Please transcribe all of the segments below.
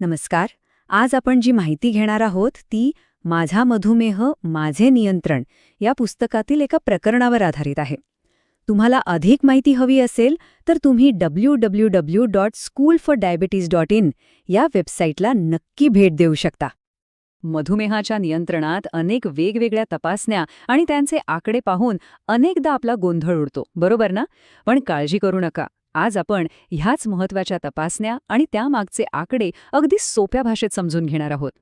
नमस्कार. आज आपण जी माहिती घेणार आहोत ती माझा मधुमेह माझे नियंत्रण या पुस्तकातील एका प्रकरणावर आधारित आहे. तुम्हाला अधिक माहिती हवी असेल तर तुम्ही W W W dot school for diabetes dot in या वेबसाईटला नक्की भेट देऊ शकता. मधुमेहाच्या नियंत्रणात अनेक वेगवेगळ्या तपासण्या आणि त्यांचे आकडे पाहून अनेकदा आपला गोंधळ उडतो बरोबर ना? पण काळजी करू नका. आज आपण ह्याच महत्त्वाच्या तपासण्या आणि त्यामागचे आकडे अगदी सोप्या भाषेत समजून घेणार आहोत.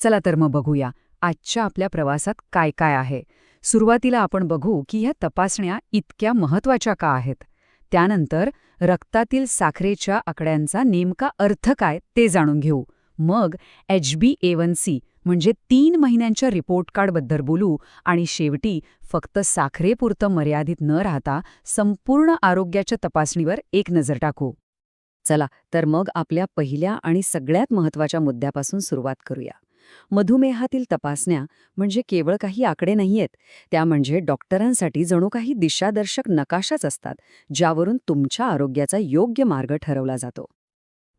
चला तर मग बघूया आजच्या आपल्या प्रवासात काय काय आहे. सुरुवातीला आपण बघू की ह्या तपासण्या इतक्या महत्त्वाच्या का आहेत. त्यानंतर रक्तातील साखरेच्या आकड्यांचा नेमका अर्थ काय ते जाणून घेऊ. मग H B A one C म्हणजे तीन महिन्यांच्या रिपोर्ट कार्डबद्दल बोलू आणि शेवटी फक्त साखरेपुरतं मर्यादित न राहता संपूर्ण आरोग्याच्या तपासणीवर एक नजर टाकू. चला तर मग आपल्या पहिल्या आणि सगळ्यात महत्त्वाच्या मुद्द्यापासून सुरुवात करूया. मधुमेहातील तपासण्या म्हणजे केवळ काही आकडे नाहीयेत त्या म्हणजे डॉक्टरांसाठी जणू काही दिशादर्शक नकाशाच असतात ज्यावरून तुमच्या आरोग्याचा योग्य मार्ग ठरवला जातो.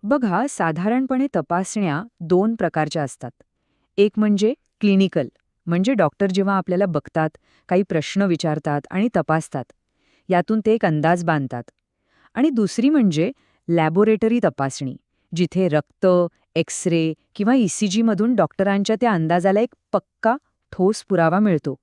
बघा साधारणपणे तपासण्या दोन प्रकारच्या असतात. एक म्हणजे क्लिनिकल म्हणजे डॉक्टर जेव्हा आपल्याला बघतात काही प्रश्न विचारतात आणि तपासतात यातून ते एक अंदाज बांधतात. आणि दुसरी म्हणजे लॅबोरेटरी तपासणी जिथे रक्त एक्स रे किंवा ईसीजीमधून डॉक्टरांच्या त्या अंदाजाला एक पक्का ठोस पुरावा मिळतो.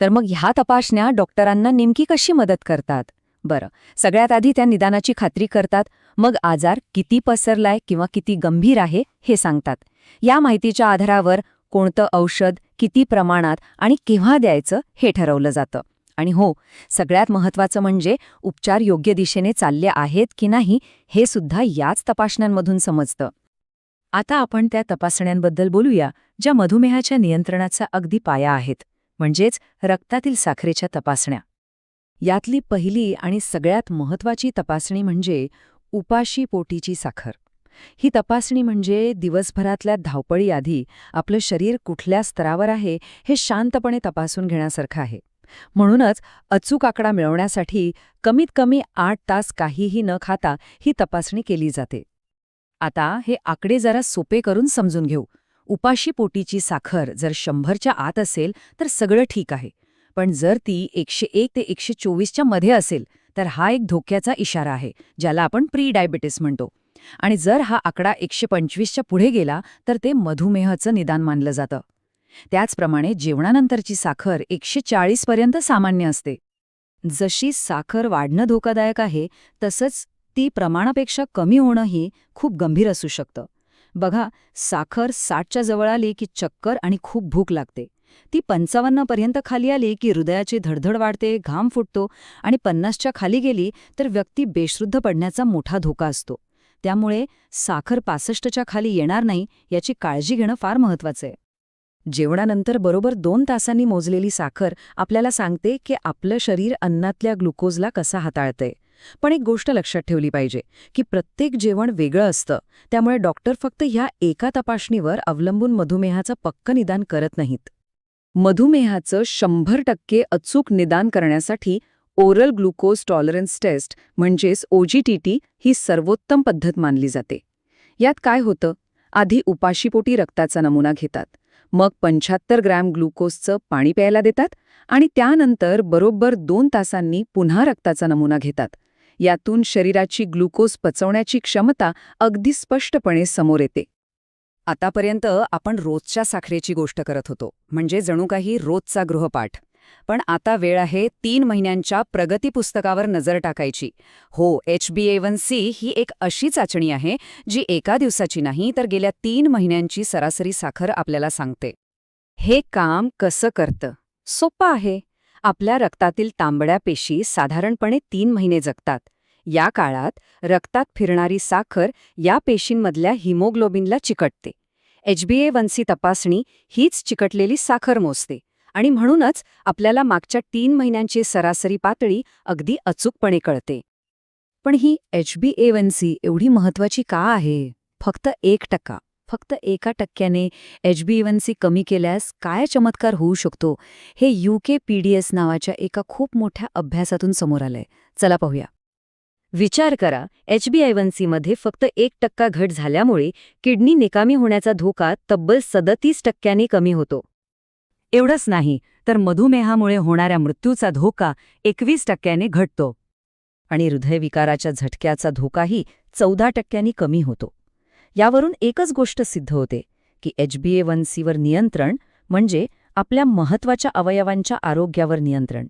तर मग ह्या तपासण्या डॉक्टरांना नेमकी कशी मदत करतात? बरं. सगळ्यात आधी त्या निदानाची खात्री करतात मग आजार किती पसरलाय किंवा किती गंभीर आहे हे सांगतात. या माहितीच्या आधारावर कोणतं औषध किती प्रमाणात आणि केव्हा द्यायचं हे ठरवलं जातं. आणि हो सगळ्यात महत्त्वाचं म्हणजे उपचार योग्य दिशेने चालले आहेत की नाही हे सुद्धा याच तपासण्यांमधून समजतं. आता आपण त्या तपासण्यांबद्दल बोलूया ज्या मधुमेहाच्या नियंत्रणाचा अगदी पाया आहेत म्हणजेच रक्तातील साखरेच्या तपासण्या. यातली पहिली आणि सगळ्यात महत्त्वाची तपासणी म्हणजे उपाशी पोटीची साखर. ही तपासणी म्हणजे दिवसभरातल्या धावपळीआधी आपलं शरीर कुठल्या स्तरावर आहे हे शांतपणे तपासून घेण्यासारखं आहे. म्हणूनच अचूक आकडा मिळवण्यासाठी कमीत कमी आठ तास काहीही न खाता ही तपासणी केली जाते. आता हे आकडे जरा सोपे करून समजून घेऊ. उपाशी पोटीची साखर जर शंभरच्या आत असेल तर सगळं ठीक आहे. पण जर ती एकशे एक ते एकशे चोवीसच्या मध्ये असेल तर हा एक धोक्याचा इशारा आहे ज्याला आपण प्री डायबिटीस म्हणतो. आणि जर हा आकडा एकशे पंचवीसच्या पुढे गेला तर ते मधुमेहाचं निदान मानलं जातं. त्याचप्रमाणे जेवणानंतरची साखर एकशे चाळीसपर्यंत सामान्य असते. जशी साखर वाढणं धोकादायक आहे तसंच ती प्रमाणापेक्षा कमी होणंही खूप गंभीर असू शकतं. बघा साखर साठच्या जवळ आली की चक्कर आणि खूप भूक लागते. ती पंचावन्नपर्यंत खाली आली की हृदयाची धडधड वाढते घाम फुटतो आणि पन्नासच्या खाली गेली तर व्यक्ती बेशुद्ध पडण्याचा मोठा धोका असतो. त्यामुळे साखर पासष्टच्या खाली येणार नाही याची काळजी घेणं फार महत्वाचं आहे. जेवणानंतर बरोबर दोन तासांनी मोजलेली साखर आपल्याला सांगते की आपलं शरीर अन्नातल्या ग्लुकोजला कसा हाताळतंय. पण एक गोष्ट लक्षात ठेवली पाहिजे की प्रत्येक जेवण वेगळं असतं. त्यामुळे डॉक्टर फक्त ह्या एका तपासणीवर अवलंबून मधुमेहाचं पक्क निदान करत नाहीत. मधुमेहाचं शंभर टक्के अचूक निदान करण्यासाठी ओरल ग्लुकोज टॉलरन्स टेस्ट म्हणजेच ओजीटीटी ही सर्वोत्तम पद्धत मानली जाते. यात काय होतं? आधी उपाशीपोटी रक्ताचा नमुना घेतात. मग पंच्याहत्तर ग्रॅम ग्लुकोजचं पाणी प्यायला देतात आणि त्यानंतर बरोबर दोन तासांनी पुन्हा रक्ताचा नमुना घेतात. यातून शरीराची ग्लुकोज पचवण्याची क्षमता अगदी स्पष्टपणे समोर येते. आतापर्यंत आपण रोजच्या साखरेची गोष्ट करत होतो. म्हणजे जणू काही रोजचा गृहपाठ. पण आता वेळ आहे तीन महिन्यांच्या प्रगती पुस्तकावर नजर टाकायची. हो H B A one C ही एक अशी चाचणी आहे जी एका दिवसाची नाही तर गेल्या तीन महिन्यांची सरासरी साखर आपल्याला सांगते. हे काम कसं करतं? सोपं आहे. आपल्या रक्तातील तांबड्या पेशी साधारणपणे तीन महिने जगतात. या काळात रक्तात फिरणारी साखर या पेशींमधल्या हिमोग्लोबिनला चिकटते. H B A one C तपासणी हीच चिकटलेली साखर मोजते आणि म्हणूनच आपल्याला मागच्या तीन महिन्यांची सरासरी पातळी अगदी अचूकपणे कळते. पण ही H B A one C एवढी महत्वाची का आहे? फक्त एक टक्का. फक्त एका टक्क्याने एच बी वन सी कमी केल्यास काय चमत्कार होऊ शकतो हे U K P D S नावाच्या एका खूप मोठ्या अभ्यासातून समोर आलंय. चला पाहूया. विचार करा एच बी आय वनमध्ये फक्त एक टक्का घट झाल्यामुळे किडनी निकामी होण्याचा धोका तब्बल सदतीस टक्क्यांनी कमी होतो. एवढंच नाही तर मधुमेहामुळे होणाऱ्या मृत्यूचा धोका एकवीस टक्क्याने घटतो. आणि हृदयविकाराच्या झटक्याचा धोकाही चौदा टक्क्यांनी कमी होतो. यावरून एकच गोष्ट सिद्ध होते की एच बी ए वन सीवर नियंत्रण म्हणजे आपल्या महत्त्वाच्या अवयवांच्या आरोग्यावर नियंत्रण.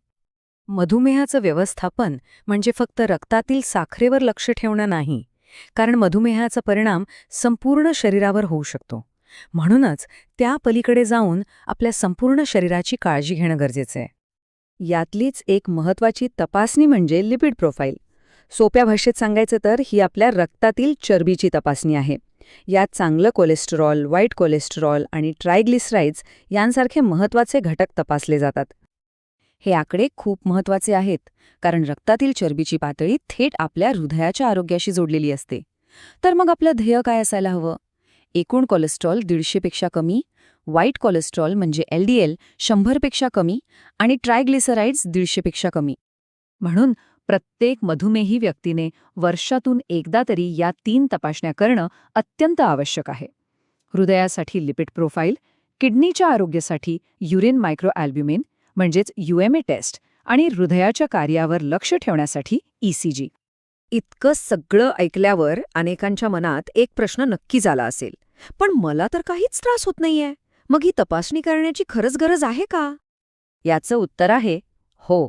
मधुमेहाचं व्यवस्थापन म्हणजे फक्त रक्तातील साखरेवर लक्ष ठेवणं नाही कारण मधुमेहाचा परिणाम संपूर्ण शरीरावर होऊ शकतो. म्हणूनच त्या पलीकडे जाऊन आपल्या संपूर्ण शरीराची काळजी घेणं गरजेचं आहे. यातलीच एक महत्वाची तपासणी म्हणजे लिपिड प्रोफाईल सोप्या भाषेत सांगायचं तर ही आपल्या रक्तातील चरबीची तपासणी आहे. यात चांगलं कोलेस्टेरॉल वाईट कोलेस्टेरॉल आणि ट्रायग्लिसराइड्स यांसारखे महत्त्वाचे घटक तपासले जातात. हे आकडे खूप महत्त्वाचे आहेत कारण रक्तातील चरबीची पातळी थेट आपल्या हृदयाच्या आरोग्याशी जोडलेली असते. तर मग आपलं ध्येय काय असायला हवं? एकूण कोलेस्ट्रॉल दीडशेपेक्षा कमी वाईट कोलेस्ट्रॉल म्हणजे एलडीएल शंभरपेक्षा कमी आणि ट्रायग्लिसराइड्स दीडशेपेक्षा कमी. म्हणून प्रत्येक मधुमेही व्यक्तीने वर्षातून एकदा तरी या तीन तपासण्या करणं अत्यंत आवश्यक आहे. हृदयासाठी लिपिड प्रोफाईल किडनीच्या आरोग्यासाठी युरिन मायक्रोअल्ब्युमिन म्हणजेच यूएमए टेस्ट आणि हृदयाच्या कार्यावर लक्ष ठेवण्यासाठी ईसीजी इतकं सगळं ऐकल्यावर अनेकांच्या मनात एक प्रश्न नक्की झाला असेल पण मला तर काहीच त्रास होत नाहीये. मग ही तपासणी करण्याची खरंच गरज आहे का? याचं उत्तर आहे हो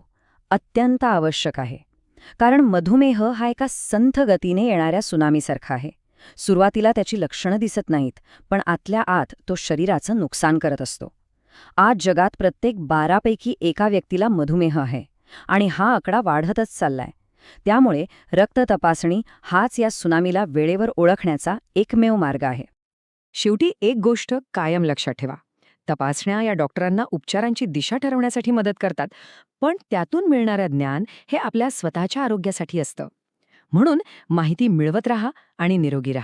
अत्यंत आवश्यक आहे. कारण मधुमेह हा एका संथ गतीने येणाऱ्या सुनामीसारखा आहे. सुरुवातीला त्याची लक्षणं दिसत नाहीत पण आतल्या आत तो शरीराचं नुकसान करत असतो. आज जगात प्रत्येक बारापैकी एका व्यक्तीला मधुमेह आहे आणि हा आकडा वाढतच चाललाय. त्यामुळे रक्त तपासणी हाच या सुनामीला वेळेवर ओळखण्याचा एकमेव मार्ग आहे. शेवटी एक गोष्ट कायम लक्षात ठेवा. तपासण्या या डॉक्टरांना उपचारांची दिशा ठरवण्यासाठी मदत करतात पण त्यातून मिळणारं ज्ञान हे आपल्या स्वतःच्या आरोग्यासाठी असतं. म्हणून माहिती मिळवत राहा आणि निरोगी राहा.